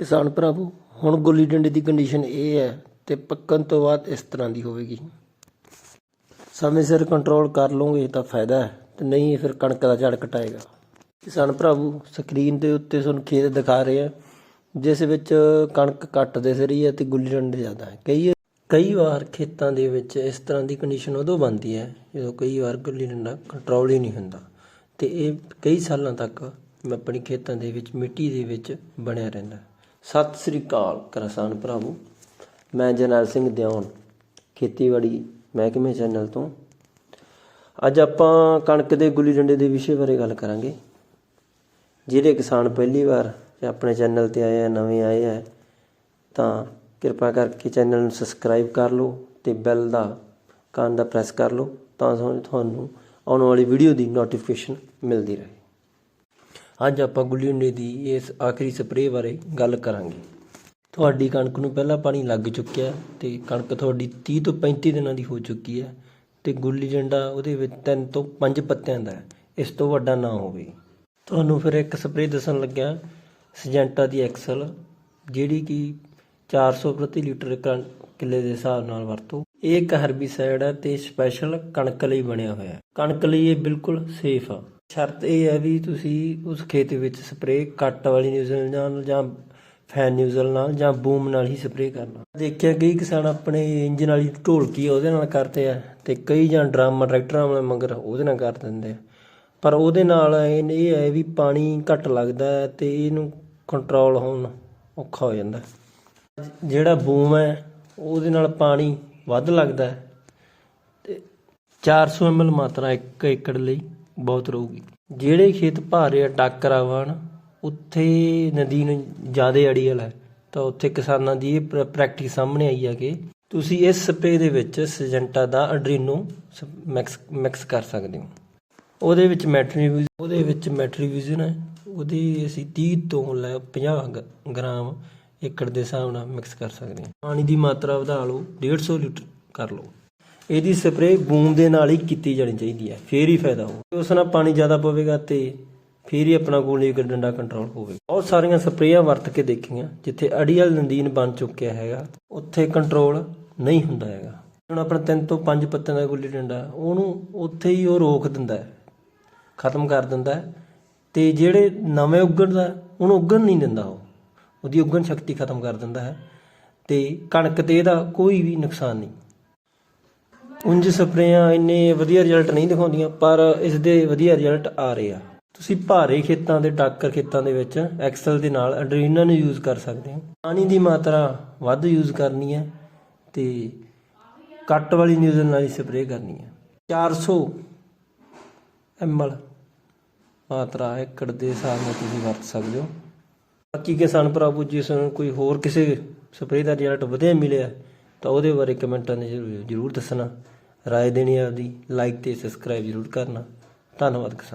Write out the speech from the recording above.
ਕਿਸਾਨ ਭਰਾਵੋ, ਹੁਣ ਗੁੱਲੀ ਡੰਡੇ ਦੀ ਕੰਡੀਸ਼ਨ ਇਹ ਹੈ ਤੇ ਪੱਕਣ ਤੋਂ ਬਾਅਦ ਇਸ ਤਰ੍ਹਾਂ ਦੀ ਹੋਵੇਗੀ। ਸਮੇਂ ਸਿਰ ਕੰਟਰੋਲ ਕਰ ਲਓਗੇ ਤਾਂ ਫਾਇਦਾ ਹੈ ਤੇ ਨਹੀਂ ਫਿਰ ਕਣਕ ਦਾ ਝੜ ਘਟਾਏਗਾ। ਕਿਸਾਨ ਭਰਾਵੋ ਸਕਰੀਨ ਦੇ ਉੱਤੇ ਤੁਹਾਨੂੰ ਖੇਤ ਦਿਖਾ ਰਹੇ ਆ ਜਿਸ ਵਿੱਚ ਕਣਕ ਘੱਟ ਦਿਸ ਰਹੀ ਹੈ ਤੇ ਗੁੱਲੀ ਡੰਡੇ ਜ਼ਿਆਦਾ ਹੈ। ਕਈ ਕਈ ਵਾਰ ਖੇਤਾਂ ਦੇ ਵਿੱਚ ਇਸ ਤਰ੍ਹਾਂ ਦੀ ਕੰਡੀਸ਼ਨ ਉਦੋਂ ਬਣਦੀ ਹੈ ਜਦੋਂ ਕਈ ਵਾਰ ਗੁੱਲੀ ਡੰਡਾ ਕੰਟਰੋਲ ਹੀ ਨਹੀਂ ਹੁੰਦਾ। ਤੇ ਇਹ ਕਈ ਸਾਲਾਂ ਤੱਕ ਮੈਂ ਆਪਣੀ ਖੇਤਾਂ ਦੇ ਵਿੱਚ, ਮਿੱਟੀ ਦੇ ਵਿੱਚ ਬਣਿਆ ਰਹਿੰਦਾ। ਸਤਿ ਸ੍ਰੀ ਅਕਾਲ ਕਿਸਾਨ ਭਰਾਵੋ। ਮੈਂ ਜਰਨੈਲ ਸਿੰਘ ਦਿਓਣ, ਖੇਤੀਬਾੜੀ ਮਹਿਕਮੇ ਚੈਨਲ ਤੋਂ। ਅੱਜ ਆਪਾਂ ਕਣਕ ਦੇ ਗੁੱਲੀ ਡੰਡੇ ਦੇ ਵਿਸ਼ੇ ਬਾਰੇ ਗੱਲ ਕਰਾਂਗੇ, ਜਿਹੜੇ ਕਿਸਾਨ ਪਹਿਲੀ ਵਾਰ ਆਪਣੇ ਚੈਨਲ ਤੇ ਆਏ ਆ, ਨਵੇਂ ਆਏ ਆ, ਤਾਂ ਕਿਰਪਾ ਕਰਕੇ ਚੈਨਲ ਨੂੰ ਸਬਸਕ੍ਰਾਈਬ ਕਰ ਲਓ ਤੇ ਬੈਲ ਦਾ ਕੰਨ ਦਾ ਪ੍ਰੈਸ ਕਰ ਲਓ, ਤਾਂ ਜੋ ਤੁਹਾਨੂੰ ਆਉਣ ਵਾਲੀ ਵੀਡੀਓ ਦੀ ਨੋਟੀਫਿਕੇਸ਼ਨ ਮਿਲਦੀ ਰਹੇ। ਅੱਜ ਆਪਾਂ ਗੁੱਲੀ ਡੰਡੇ ਦੀ ਇਸ ਆਖਰੀ ਸਪਰੇਅ ਬਾਰੇ ਗੱਲ ਕਰਾਂਗੇ। ਤੁਹਾਡੀ ਕਣਕ ਨੂੰ ਪਹਿਲਾਂ ਪਾਣੀ ਲੱਗ ਚੁੱਕਿਆ ਤੇ ਕਣਕ ਤੁਹਾਡੀ 30 ਤੋਂ 35 ਦਿਨਾਂ ਦੀ ਹੋ ਚੁੱਕੀ ਹੈ ਤੇ ਗੁੱਲੀ ਡੰਡਾ ਉਹਦੇ ਵਿੱਚ ਤਿੰਨ ਤੋਂ ਪੰਜ ਪੱਤਿਆਂ ਦਾ ਇਸ ਤੋਂ ਵੱਡਾ ਨਾ ਹੋਵੇ। ਤੁਹਾਨੂੰ ਫਿਰ ਇੱਕ ਸਪਰੇਅ ਦੱਸਣ ਲੱਗਿਆ, ਸਜੈਂਟਾ ਦੀ ਐਕਸਲ, ਜਿਹੜੀ ਕਿ 400 ਪ੍ਰਤੀ ਲੀਟਰ ਕਿੱਲੇ ਦੇ ਹਿਸਾਬ ਨਾਲ ਵਰਤੋ। ਇਹ ਇੱਕ ਹਰਬੀਸਾਈਡ ਹੈ ਤੇ ਸਪੈਸ਼ਲ ਕਣਕ ਲਈ ਬਣਿਆ ਹੋਇਆ ਹੈ। ਕਣਕ ਲਈ ਇਹ ਬਿਲਕੁਲ ਸੇਫ ਆ। ਸ਼ਰਤ ਇਹ ਹੈ ਵੀ ਤੁਸੀਂ ਉਸ ਖੇਤ ਵਿੱਚ ਸਪਰੇਅ ਕੱਟ ਵਾਲੀ ਨਿਊਜ਼ਲ ਨਾਲ ਜਾਂ ਫੈਨ ਨਿਊਜ਼ਲ ਨਾਲ ਜਾਂ ਬੂਮ ਨਾਲ ਹੀ ਸਪਰੇਅ ਕਰਨਾ। ਦੇਖਿਆ ਕਈ ਕਿਸਾਨ ਆਪਣੇ ਇੰਜਨ ਵਾਲੀ ਢੋਲਕੀ ਉਹਦੇ ਨਾਲ ਕਰਦੇ ਆ ਤੇ ਕਈ ਜਾਂ ਡਰਮ ਟਰੈਕਟਰਾਂ ਵਾਲੇ ਮਗਰ ਉਹਦੇ ਨਾਲ ਕਰ ਦਿੰਦੇ ਆ। ਪਰ ਉਹਦੇ ਨਾਲ ਇਹ ਹੈ ਵੀ ਪਾਣੀ ਘੱਟ ਲੱਗਦਾ ਹੈ ਤੇ ਇਹਨੂੰ ਕੰਟਰੋਲ ਹੋਣ ਔਖਾ ਹੋ ਜਾਂਦਾ। ਹੈ। ਜਿਹੜਾ ਬੂਮ ਹੈ, ਉਹਦੇ ਨਾਲ ਪਾਣੀ ਵੱਧ ਲੱਗਦਾ ਹੈ ਤੇ 400 ml ਮਾਤਰਾ 1 ਏਕੜ ਲਈ। ਬਹੁਤ ਰਹੂਗੀ। ਜਿਹੜੇ ਖੇਤ ਭਾਰੇ ਆ, ਟਾਕਰਾ ਉੱਥੇ ਨਦੀ ਨੂੰ ਜ਼ਿਆਦਾ ਅੜੀਅਲ ਹੈ, ਤਾਂ ਉੱਥੇ ਕਿਸਾਨਾਂ ਦੀ ਇਹ ਪ੍ਰ- ਪ੍ਰੈਕਟਿਸ ਸਾਹਮਣੇ ਆਈ ਆ ਕਿ ਤੁਸੀਂ ਇਸ ਸਪਰੇ ਦੇ ਵਿੱਚ ਸਜੈਂਟਾ ਦਾ ਅਡਰੀਨੋ ਮਿਕਸ ਮਿਕਸ ਕਰ ਸਕਦੇ ਹੋ। ਉਹਦੇ ਵਿੱਚ ਮੈਟਰੀ ਉਹਦੇ ਵਿੱਚ ਮੈਟਰੀਵਿਊਜ਼ਨ ਹੈ, ਉਹਦੀ ਅਸੀਂ 30 ਤੋਂ ਲੈ 50 ਗ- ਗ੍ਰਾਮ ਏਕੜ ਦੇ ਹਿਸਾਬ ਨਾਲ ਮਿਕਸ ਕਰ ਸਕਦੇ ਹਾਂ। ਪਾਣੀ ਦੀ ਮਾਤਰਾ ਵਧਾ ਲਓ 150 ਲੀਟਰ ਕਰ ਲਓ। ਇਹਦੀ ਸਪਰੇਅ ਬੂੰਦ ਦੇ ਨਾਲ ਹੀ ਕੀਤੀ ਜਾਣੀ ਚਾਹੀਦੀ ਹੈ, ਫੇਰ ਹੀ ਫਾਇਦਾ ਹੋਊ। ਉਸ ਨਾਲ ਪਾਣੀ ਜ਼ਿਆਦਾ ਪਵੇਗਾ ਤੇ ਫੇਰ ਹੀ ਆਪਣਾ ਗੋਲੀ ਡੰਡਾ ਕੰਟਰੋਲ ਹੋਵੇਗਾ। ਬਹੁਤ ਸਾਰੀਆਂ ਸਪਰੇਆਂ ਵਰਤ ਕੇ ਦੇਖੀਆਂ, ਜਿੱਥੇ ਅੜੀਅਲ ਨਦੀਨ ਬਣ ਚੁੱਕਿਆ ਹੈਗਾ, ਉੱਥੇ ਕੰਟਰੋਲ ਨਹੀਂ ਹੁੰਦਾ ਹੈਗਾ। ਹੁਣ ਆਪਣਾ ਤਿੰਨ ਤੋਂ ਪੰਜ ਪੱਤਿਆਂ ਦਾ ਗੁੱਲੀ ਡੰਡਾ, ਉਹਨੂੰ ਉੱਥੇ ਹੀ ਉਹ ਰੋਕ ਦਿੰਦਾ ਹੈ, ਖਤਮ ਕਰ ਦਿੰਦਾ ਹੈ, ਤੇ ਜਿਹੜੇ ਨਵੇਂ ਉੱਗਣ ਦਾ, ਉਹਨੂੰ ਉੱਗਣ ਨਹੀਂ ਦਿੰਦਾ ਉਹ। ਉਹਦੀ ਉੱਗਣ ਸ਼ਕਤੀ ਖਤਮ ਕਰ ਦਿੰਦਾ ਹੈ, ਤੇ ਕਣਕ ਤੇ ਇਹਦਾ ਕੋਈ ਵੀ ਨੁਕਸਾਨ ਨਹੀਂ। ਉਂਝ ਸਪਰੇਆਂ ਇੰਨੇ ਵਧੀਆ ਰਿਜ਼ਲਟ ਨਹੀਂ ਦਿਖਾਉਂਦੀਆਂ, ਪਰ ਇਸ ਦੇ ਵਧੀਆ ਰਿਜ਼ਲਟ ਆ ਰਹੇ ਆ। ਤੁਸੀਂ ਭਾਰੇ ਖੇਤਾਂ ਦੇ ਟਾਕਰ ਖੇਤਾਂ ਦੇ ਵਿੱਚ ਐਕਸਲ ਦੇ ਨਾਲ ਐਡਰੀਨਲ ਨੂੰ ਯੂਜ਼ ਕਰ ਸਕਦੇ ਹੋ। ਪਾਣੀ ਦੀ ਮਾਤਰਾ ਵੱਧ ਯੂਜ਼ ਕਰਨੀ ਹੈ ਤੇ ਕੱਟ ਵਾਲੀ ਨਿਊਜ਼ਲ ਨਾਲ ਹੀ ਸਪਰੇਅ ਕਰਨੀ ਹੈ। 400 ml ਮਾਤਰਾ ਏਕੜ ਦੇ ਹਿਸਾਬ ਨਾਲ ਤੁਸੀਂ ਵਰਤ ਸਕਦੇ ਹੋ। ਬਾਕੀ ਕਿਸਾਨ ਭਰਾਵੋ ਜਿਸ ਨੂੰ ਕੋਈ ਹੋਰ ਕਿਸੇ ਸਪਰੇਅ ਦਾ ਰਿਜ਼ਲਟ ਵਧੀਆ ਮਿਲਿਆ ਤਾਂ ਉਹਦੇ ਬਾਰੇ ਕਮੈਂਟਾਂ ਨੇ ਜ਼ਰੂਰ- ਜ਼ਰੂਰ ਦੱਸਣਾ। ਰਾਏ ਦੇਣੀ ਆਪਦੀ ਲਾਈਕ ਤੇ ਸਬਸਕ੍ਰਾਈਬ ਜ਼ਰੂਰ ਕਰਨਾ। ਧੰਨਵਾਦ ਕਿਸਾਨ।